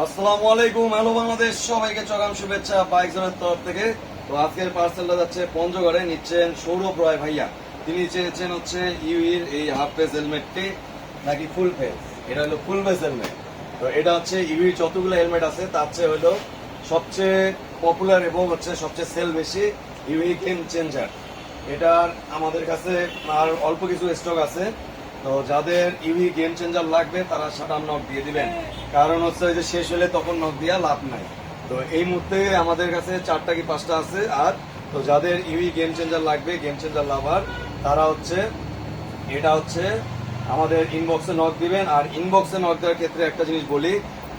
আসসালামু আলাইকুম, হ্যালো বাংলাদেশ, সবাইকে চগাম শুভেচ্ছা বাইক জনের তরফ থেকে। তো আজকের পার্সেলটা যাচ্ছে পঞ্চগড়ে, নিচ্ছেন সৌরভ রয় ভাইয়া। তিনি চেয়েছেন হচ্ছে ইউইর এই হাফ ফেস হেলমেটটি নাকি ফুল ফেস এটা হলো ফুল ফেস হেলমেট তো এটা হচ্ছে ইউই যতগুলো হেলমেট আছে, তার চেয়ে হলো সবচেয়ে পপুলার এবং হচ্ছে সবচেয়ে সেল বেশি ইউই গেম চেঞ্জার এটার আমাদের কাছে আর অল্প কিছু স্টক আছে। তো যাদের ইভি গেম চেঞ্জার লাগবে, তারা সাটাম নক দিয়ে দিবেন। কারণ হচ্ছে যে শেষ হলে তখন নক দিয়া লাভ নাই। তো এই মুহূর্তে আমাদের কাছে চারটা কি পাঁচটা আছে? আর তো যাদের ইভি গেম চেঞ্জার লাগবে গেম চেঞ্জার লাভার তারা হচ্ছে, এটা হচ্ছে আমাদের ইনবক্সে নক দিবেন। আর ইনবক্সে নক দেওয়ার ক্ষেত্রে একটা জিনিস বলি,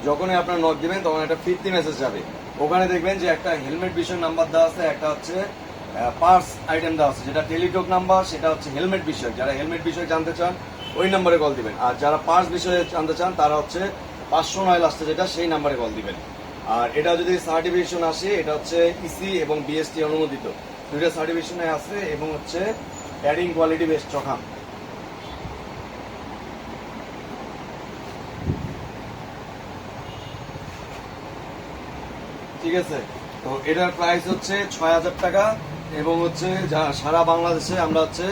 যখনই আপনার নক দিবেন, তখন একটা ফিফটি মেসেজ যাবে। ওখানে দেখবেন যে একটা হেলমেট বিষয় নাম্বার দেওয়া আছে, একটা হচ্ছে পার্স আইটেম দেওয়া আছে, যেটা টেলিটক নাম্বার সেটা হচ্ছে হেলমেট বিষয় যারা হেলমেট বিষয় জানতে চান ওই নাম্বারে কল দিবেন। আর যারা পার্স বিষয়ে জানতে চান, তারা হচ্ছে পাঁচশো নয় লাস্টে যেটা, সেই নাম্বারে কল দিবেন। আর এটা যদি সার্টিফিকেশন আসে, এটা হচ্ছে ইসি এবং বিএসটি অনুমোদিত। দুইটা সার্টিফিকেশনে আছে এবং হচ্ছে প্যাডিং কোয়ালিটি বেশ চখাম ঠিক আছে? তো এটার প্রাইস হচ্ছে ছয় হাজার টাকা এবং হচ্ছে যা সারা বাংলাদেশে আমরা হচ্ছে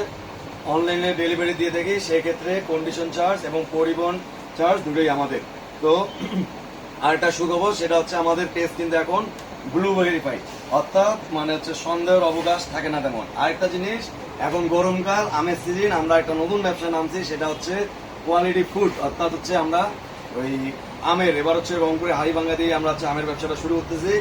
অনলাইনে ডেলিভারি দিয়ে থাকি সেক্ষেত্রে কন্ডিশন চার্জ এবং পরিবহন চার্জ দুটোই আমাদের। তো আর একটা সুখবর, সেটা হচ্ছে আমাদের পেজ কিন্তু এখন ব্লু ভেরিফাইড অর্থাৎ মানে হচ্ছে সন্দেহের অবকাশ থাকে না তেমন। আরেকটা জিনিস, এখন গরমকাল, আমের সিজন আমরা একটা নতুন ব্যবসা নামছি, সেটা হচ্ছে কোয়ালিটি ফুড অর্থাৎ হচ্ছে আমরা ওই আমের, এবার হচ্ছে রংপুরে হাড়িভাঙ্গা দিয়ে আমরা হচ্ছে আমের ব্যবসাটা শুরু করতেছি।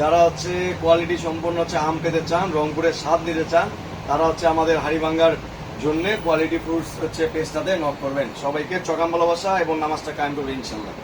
যারা হচ্ছে কোয়ালিটি সম্পন্ন হচ্ছে আম পেতে চান রংপুরের স্বাদ নিতে চান, তারা হচ্ছে আমাদের হাড়িভাঙ্গার জন্য কোয়ালিটি ফ্রুটস হচ্ছে পেস্টটাতে নক করবেন। সবাইকে চকাম ভালোবাসা এবং নামাজটা কায়েম করবে ইনশাল্লাহ